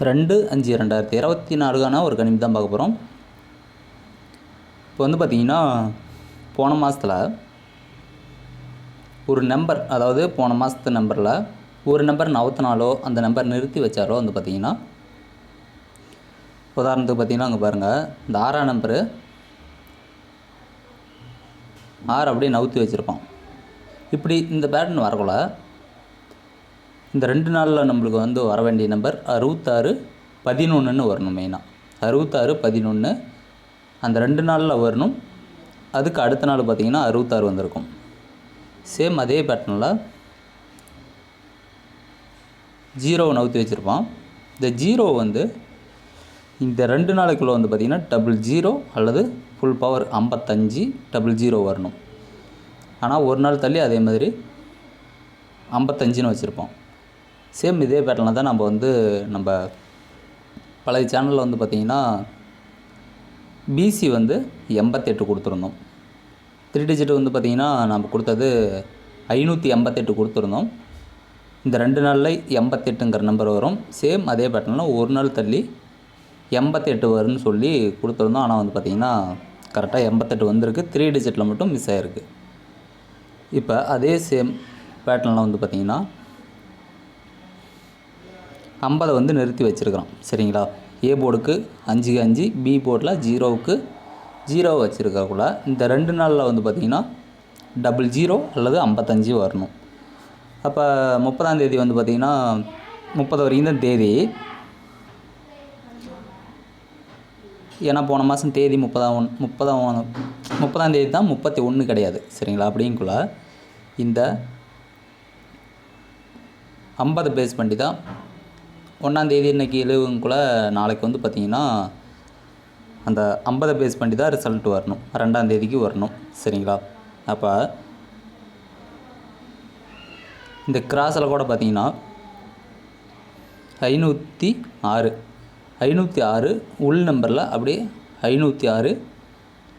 ரெண்டு அஞ்சு ரெண்டாயிரத்தி இருபத்தி நாலுக்கான ஒரு கணிப்பு தான் பார்க்க போகிறோம் இப்போ வந்து பார்த்திங்கன்னா போன மாதத்தில் ஒரு நம்பர் அதாவது போன மாதத்து நம்பரில் ஒரு நம்பர் நவத்தினாலோ அந்த நம்பர் நிறுத்தி வச்சாரோ வந்து பார்த்திங்கன்னா உதாரணத்துக்கு பார்த்தீங்கன்னா அங்கே பாருங்கள் இந்த ஆறாம் நம்பரு ஆறு அப்படியே நவுத்தி வச்சுருப்போம் இப்படி இந்த பேட்டர்ன் வரக்குள்ள இந்த ரெண்டு நாளில் நம்மளுக்கு வந்து வர வேண்டிய நம்பர் அறுபத்தாறு பதினொன்றுன்னு வரணும் மெயினாக அறுபத்தாறு பதினொன்று அந்த ரெண்டு நாளில் வரணும். அதுக்கு அடுத்த நாள் பார்த்திங்கன்னா அறுபத்தாறு வந்திருக்கும். சேம் அதே பேட்டர்னில் ஜீரோவை நவுத்தி வச்சுருப்பான். இந்த ஜீரோ வந்து இந்த ரெண்டு நாளைக்குள்ளே வந்து பார்த்திங்கன்னா டபுள் ஜீரோ அல்லது ஃபுல் பவர் ஐம்பத்தஞ்சு டபுள் ஜீரோ வரணும். ஆனால் ஒரு நாள் தள்ளி அதே மாதிரி ஐம்பத்தஞ்சுன்னு வச்சுருப்போம் சேம் இதே பேட்டர்னில் தான் நம்ம வந்து நம்ம பழைய சேனலில் வந்து பார்த்திங்கன்னா பிசி வந்து எண்பத்தெட்டு கொடுத்துருந்தோம். த்ரீ டிஜிட் வந்து பார்த்திங்கன்னா நம்ம கொடுத்தது ஐநூற்றி எண்பத்தெட்டு கொடுத்துருந்தோம். இந்த ரெண்டு நாளில் எண்பத்தெட்டுங்கிற நம்பர் வரும். சேம் அதே பேட்டர்னில் ஒரு நாள் தள்ளி எண்பத்தெட்டு வரும்னு சொல்லி கொடுத்துருந்தோம். ஆனால் வந்து பார்த்திங்கன்னா கரெக்டாக எண்பத்தெட்டு வந்திருக்கு. த்ரீ டிஜிட்டில் மட்டும் மிஸ் ஆகிருக்கு இப்போ அதே சேம் பேட்டர்னில் வந்து பார்த்திங்கன்னா ஐம்பதை வந்து நிறுத்தி வச்சுருக்கிறோம். சரிங்களா? ஏ போர்டுக்கு அஞ்சுக்கு அஞ்சு பி போர்டில் ஜீரோவுக்கு ஜீரோ வச்சுருக்கக்குள்ள இந்த ரெண்டு நாளில் வந்து பார்த்திங்கன்னா டபுள் ஜீரோ அல்லது ஐம்பத்தஞ்சு வரணும். அப்போ முப்பதாம் தேதி வந்து பார்த்திங்கன்னா முப்பது வரைக்கும் தான் தேதி. ஏன்னா போன மாதம் தேதி முப்பதாம் ஒன் முப்பதாம் ஒன் முப்பதாம் தேதி தான் முப்பத்தி ஒன்று கிடையாது. சரிங்களா? அப்படிங்குள்ள இந்த ஐம்பது பேஸ் பண்ணி தான் ஒன்றாந்தேதி இன்றைக்கி இழுவுங்குள்ள நாளைக்கு வந்து பார்த்திங்கன்னா அந்த ஐம்பதை பேஸ் பண்ணி தான் ரிசல்ட் வரணும். ரெண்டாந்தேதிக்கு வரணும். சரிங்களா? அப்போ இந்த கிராஸில் கூட பார்த்தீங்கன்னா ஐநூற்றி ஆறு ஐநூற்றி ஆறு உள் நம்பரில் அப்படியே ஐநூற்றி ஆறு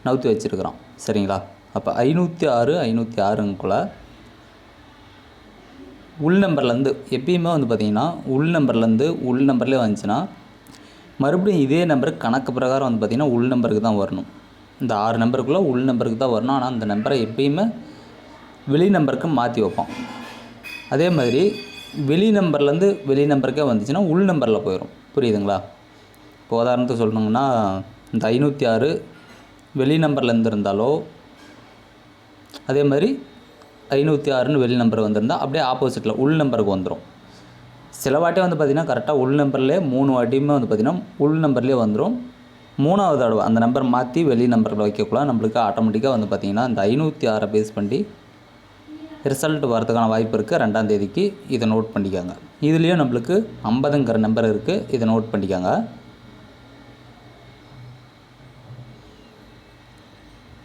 நவுத்தி வச்சுருக்குறோம் சரிங்களா? அப்போ ஐநூற்றி ஆறு ஐநூற்றி ஆறுங்குள்ளே உள் நம்பர்லேருந்து எப்பயுமே வந்து பார்த்திங்கன்னா உள் நம்பர்லேருந்து உள் நம்பர்லேயே வந்துச்சுன்னா மறுபடியும் இதே நம்பர் கணக்கு பிரகாரம் வந்து பார்த்திங்கன்னா உள் நம்பருக்கு தான் வரணும். இந்த ஆறு நம்பருக்குள்ளே உள் நம்பருக்கு தான் வரணும். ஆனால் அந்த நம்பரை எப்பயுமே வெளி நம்பருக்கு மாற்றி வைப்போம் அதே மாதிரி வெளி நம்பர்லேருந்து வெளி நம்பருக்கே வந்துச்சுன்னா உள் நம்பரில் போயிடும் புரியுதுங்களா? இப்போ உதாரணத்துக்கு சொல்லணுங்கன்னா இந்த ஐநூற்றி ஆறு வெளி நம்பர்லேருந்து இருந்தாலோ அதே மாதிரி ஐநூற்றி ஆறுன்னு வெளி நம்பர் வந்திருந்தால் அப்படியே ஆப்போசிட்டில் உள் நம்பருக்கு வந்துடும் சில வாட்டி வந்து பார்த்திங்கன்னா கரெக்டாக உள் நம்பர்லேயே மூணு வாட்டியுமே வந்து பார்த்திங்கன்னா உள் நம்பர்லேயே வந்துடும் மூணாவது தடவை அந்த நம்பர் மாற்றி வெளி நம்பரில் வைக்கக்குள்ள நம்மளுக்கு ஆட்டோமேட்டிக்காக வந்து பார்த்திங்கன்னா அந்த ஐநூற்றி ஆறை பேஸ் பண்ணி ரிசல்ட் வரதுக்கான வாய்ப்பு இருக்குது ரெண்டாம் தேதிக்கு இதை நோட் பண்ணிக்காங்க. இதுலேயும் நம்மளுக்கு ஐம்பதுங்கிற நம்பர் இருக்குது இதை நோட் பண்ணிக்காங்க.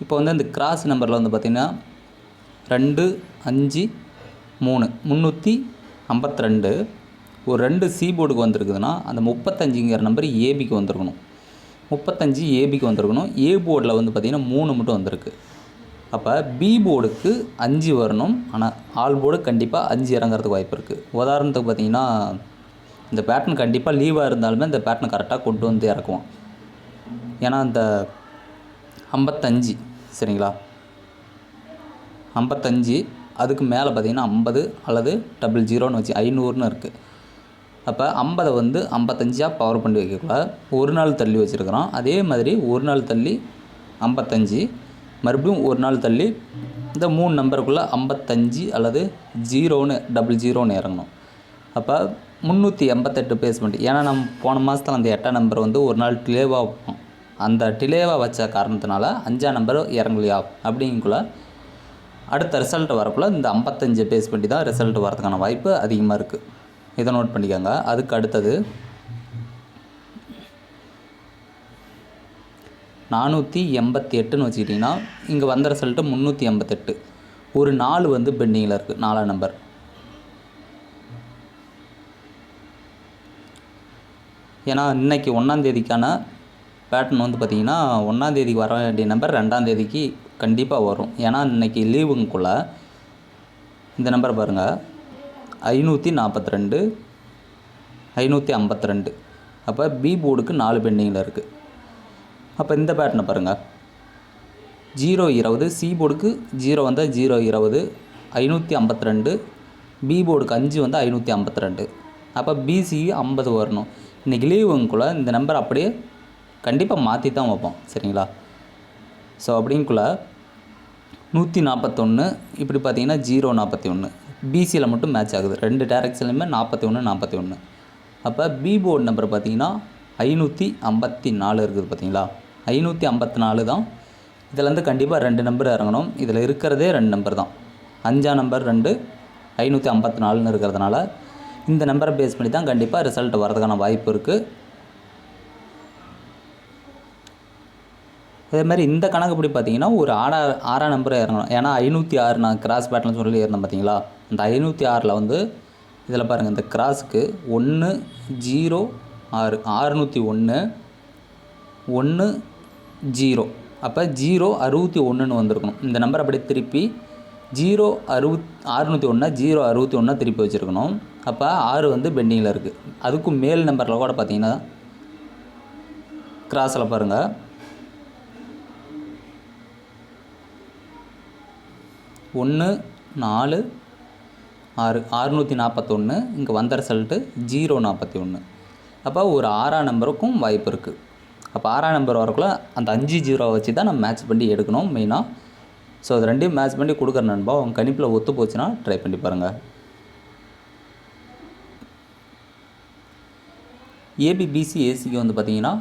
இப்போ வந்து இந்த கிராஸ் நம்பரில் வந்து பார்த்திங்கன்னா ரெண்டு அஞ்சு மூணு. முந்நூற்றி ஐம்பத்தி ரெண்டு ஒரு ரெண்டு சி போர்டுக்கு வந்திருக்குதுன்னா அந்த முப்பத்தஞ்சுங்கிற நம்பர் ஏபிக்கு வந்திருக்கணும். முப்பத்தஞ்சு ஏபிக்கு வந்திருக்கணும். ஏ போர்டில் வந்து பார்த்திங்கன்னா மூணு மட்டும் வந்திருக்கு. அப்போ பி போர்டுக்கு அஞ்சு வரணும். ஆனால் ஆல் போர்டு கண்டிப்பாக அஞ்சு இறங்குறதுக்கு வாய்ப்பு இருக்குது உதாரணத்துக்கு பார்த்தீங்கன்னா இந்த பேட்டர்ன் கண்டிப்பாக லீவாக இருந்தாலுமே இந்த பேட்டர்ன் கரெக்டாக கொண்டு வந்து இறக்குவோம் ஏன்னா இந்த ஐம்பத்தஞ்சு சரிங்களா? ஐம்பத்தஞ்சு அதுக்கு மேலே பார்த்திங்கன்னா ஐம்பது அல்லது டபுள் ஜீரோன்னு வச்சு ஐநூறுன்னு இருக்குது அப்போ ஐம்பதை வந்து ஐம்பத்தஞ்சாக பவர் பண்ணி வைக்கக்குள்ள ஒரு நாள் தள்ளி வச்சுருக்குறோம். அதே மாதிரி ஒரு நாள் தள்ளி ஐம்பத்தஞ்சு மறுபடியும் ஒரு நாள் தள்ளி இந்த மூணு நம்பருக்குள்ளே ஐம்பத்தஞ்சு அல்லது ஜீரோன்னு டபுள் ஜீரோன்னு இறங்கணும். அப்போ முந்நூற்றி எண்பத்தெட்டு பேஸ்மெண்ட் ஏன்னா நம்ம போன மாதத்தில் அந்த எட்டாம் நம்பர் வந்து ஒரு நாள் டிலேவாக வைப்போம். அந்த டிலேவாக வச்ச காரணத்தினால அஞ்சாம் நம்பர் இறங்கலையா? அப்படிங்குள்ள அடுத்த ரிசல்ட் வரக்குள்ள இந்த ஐம்பத்தஞ்சு பேஸ் பண்ணி தான் ரிசல்ட் வரதுக்கான வாய்ப்பு அதிகமாக இருக்குது இதை நோட் பண்ணிக்கோங்க. அதுக்கு அடுத்தது நானூற்றி எண்பத்தி எட்டுன்னு வச்சுக்கிட்டிங்கன்னா இங்கே வந்த ரிசல்ட்டு முந்நூற்றி எண்பத்தெட்டு ஒரு நாலு வந்து பெண்டிங்கில் இருக்குது நாலாம் நம்பர் ஏன்னா இன்னைக்கு ஒன்றாந்தேதிக்கான பேட்டர்ன் வந்து பார்த்திங்கன்னா ஒன்றாந்தேதிக்கு வர வேண்டிய நம்பர் ரெண்டாந்தேதிக்கு கண்டிப்பாக வரும். ஏன்னா இன்னைக்கு லீவுங்குள்ளே இந்த நம்பர் பாருங்கள் ஐநூற்றி நாற்பத்தி ரெண்டு ஐநூற்றி ஐம்பத்தி ரெண்டு. அப்போ பி போர்டுக்கு நாலு பெண்டிங்கில் இருக்குது அப்போ இந்த பேட்டர்னை பாருங்கள் ஜீரோ இருபது சி போர்டுக்கு ஜீரோ வந்தால் ஜீரோ இருபது ஐநூற்றி ஐம்பத்தி ரெண்டு பி போர்டுக்கு அஞ்சு வந்து ஐநூற்றி ஐம்பத்தி ரெண்டு. அப்போ பிசி ஐம்பது வரணும். இன்றைக்கி லீவுங்குள்ளே இந்த நம்பர் அப்படியே கண்டிப்பாக மாற்றி தான் வைப்போம் சரிங்களா? ஸோ அப்படிங்குள்ள நூற்றி நாற்பத்தொன்று இப்படி பார்த்தீங்கன்னா ஜீரோ நாற்பத்தி ஒன்று பிசியில் மட்டும் மேட்ச் ஆகுது. ரெண்டு டேரக்ஷன்லையுமே நாற்பத்தி ஒன்று நாற்பத்தி ஒன்று அப்போ பி போர்டு நம்பர் பார்த்தீங்கன்னா ஐநூற்றி ஐம்பத்தி நாலு இருக்குது பார்த்தீங்களா ஐநூற்றி ஐம்பத்தி நாலு தான் இதுலேருந்து கண்டிப்பாக ரெண்டு நம்பர் இறங்கணும். இதில் இருக்கிறதே ரெண்டு நம்பர் தான். அஞ்சாம் நம்பர் ரெண்டு ஐநூற்றி ஐம்பத்தி நாலுன்னு இருக்கிறதுனால இந்த நம்பரை பேஸ் பண்ணி தான் கண்டிப்பாக ரிசல்ட் வரதுக்கான வாய்ப்பு இருக்குது அதே மாதிரி இந்த கணக்குப்படி பார்த்தீங்கன்னா ஒரு ஆறா ஆறாம் நம்பரை இறங்கணும். ஏன்னா ஐநூற்றி ஆறு நான் கிராஸ் பேட்டர்னு சொல்லி இருந்தேன் பார்த்தீங்களா? அந்த ஐநூற்றி ஆறில் வந்து இதில் பாருங்கள் இந்த கிராஸுக்கு ஒன்று ஜீரோ ஆறு ஆறுநூற்றி ஒன்று ஒன்று ஜீரோ அப்போ ஜீரோ அறுபத்தி ஒன்றுன்னு வந்திருக்கணும். இந்த நம்பர் அப்படியே திருப்பி ஜீரோ அறுபத் அறுநூற்றி ஒன்றா ஜீரோ அறுபத்தி ஒன்றா திருப்பி வச்சுருக்கணும். அப்போ ஆறு வந்து பெண்டிங்கில் இருக்குது அதுக்கும் மேல் நம்பரில் கூட பார்த்தீங்கன்னா கிராஸில் பாருங்கள் ஒன்று நாலு ஆறு அறுநூற்றி நாற்பத்தொன்று இங்கே வந்த ரிசல்ட்டு ஜீரோ நாற்பத்தி ஒன்று அப்போ ஒரு ஆறாம் நம்பருக்கும் வாய்ப்பு இருக்குது அப்போ ஆறாம் நம்பர் வரக்குள்ள அந்த அஞ்சு ஜீரோ வச்சு தான் நம்ம மேட்ச் பண்ணி எடுக்கணும் மெயினாக ஸோ அது ரெண்டையும் மேட்ச் பண்ணி கொடுக்குற நண்பா உங்கள் கணிப்பில் ஒத்து போச்சுன்னா ட்ரை பண்ணி பாருங்கள் ஏபிபிசி ஏசிக்கு வந்து பார்த்தீங்கன்னா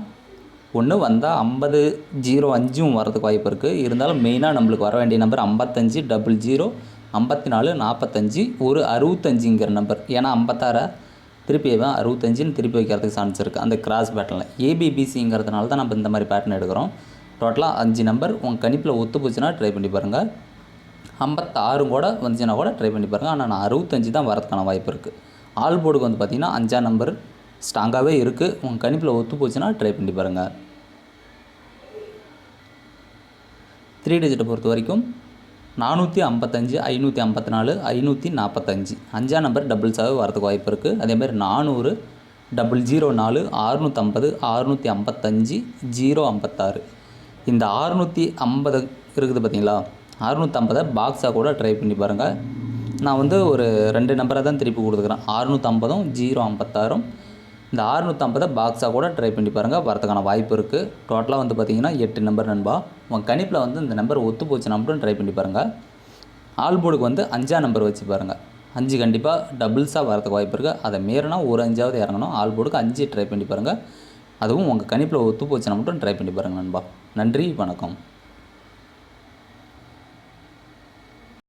ஒன்று வந்தால் ஐம்பது ஜீரோ அஞ்சும் வரதுக்கு வாய்ப்பு இருக்குது இருந்தாலும் மெயினாக நம்மளுக்கு வர வேண்டிய நம்பர் ஐம்பத்தஞ்சு டபுள் ஜீரோ ஐம்பத்தி நாலு நாற்பத்தஞ்சு ஒரு அறுபத்தஞ்சுங்கிற நம்பர் ஏன்னா ஐம்பத்தாறை திருப்பி வைவேன் அறுபத்தஞ்சுன்னு திருப்பி வைக்கிறதுக்கு சான்ஸ் இருக்குது அந்த கிராஸ் பேட்டனில் ஏபிபிசிங்கிறதுனால தான் நம்ம இந்த மாதிரி பேட்டர்ன் எடுக்கிறோம். டோட்டலாக அஞ்சு நம்பர் உங்கள் கணிப்பில் ஒத்து போச்சுன்னா ட்ரை பண்ணி பாருங்கள் ஐம்பத்தாறும் கூட வந்துச்சுன்னா கூட ட்ரை பண்ணி பாருங்கள் ஆனால் நான் அறுபத்தஞ்சு தான் வரதுக்கான வாய்ப்பு இருக்குது ஆல் போர்டுக்கு வந்து பார்த்திங்கன்னா அஞ்சாம் நம்பர் ஸ்ட்ராங்காகவே இருக்குது உங்கள் கணிப்பில் ஒத்து போச்சுன்னா ட்ரை பண்ணி பாருங்கள் த்ரீ டிஜிட்டை பொறுத்த வரைக்கும் நானூற்றி ஐம்பத்தஞ்சு ஐநூற்றி ஐம்பத்தி நாலு ஐநூற்றி நாற்பத்தஞ்சு. அஞ்சாம் நம்பர் டபுள்ஸாகவே வரதுக்கு வாய்ப்பு இருக்குது அதேமாதிரி நானூறு டபுள் ஜீரோ நாலு ஆறுநூற்றம்பது அறுநூற்றி ஐம்பத்தஞ்சு ஜீரோ ஐம்பத்தாறு. இந்த ஆறுநூற்றி ஐம்பது இருக்குது பார்த்தீங்களா அறுநூற்றம்பதை பாக்ஸாக கூட ட்ரை பண்ணி பாருங்கள் நான் வந்து ஒரு ரெண்டு நம்பரை தான் திருப்பி கொடுத்துக்கிறேன். அறுநூற்றம்பதும் ஜீரோ ஐம்பத்தாறும் இந்த அறுநூற்றம்பதை பாக்ஸாக கூட ட்ரை பண்ணி பாருங்கள் வரதுக்கான வாய்ப்பு இருக்குது டோட்டலாக வந்து பார்த்தீங்கன்னா எட்டு நம்பர் நண்பா. உங்கள் கணிப்பில் வந்து இந்த நம்பர் ஒத்து போச்சு நம்பரும் ட்ரை பண்ணி பாருங்கள் ஆல் போர்டுக்கு வந்து அஞ்சாம் நம்பர் வச்சு பாருங்கள் அஞ்சு கண்டிப்பாக டபுள்ஸாக வரதுக்கு வாய்ப்பு இருக்குது அதை மீறினா ஒரு அஞ்சாவது இறங்கணும். ஆல் போர்டுக்கு அஞ்சு ட்ரை பண்ணி பாருங்கள் அதுவும் உங்கள் கணிப்பில் ஒத்து போச்சுன்னா மட்டும் ட்ரை பண்ணி பாருங்கள் நண்பா. நன்றி வணக்கம்.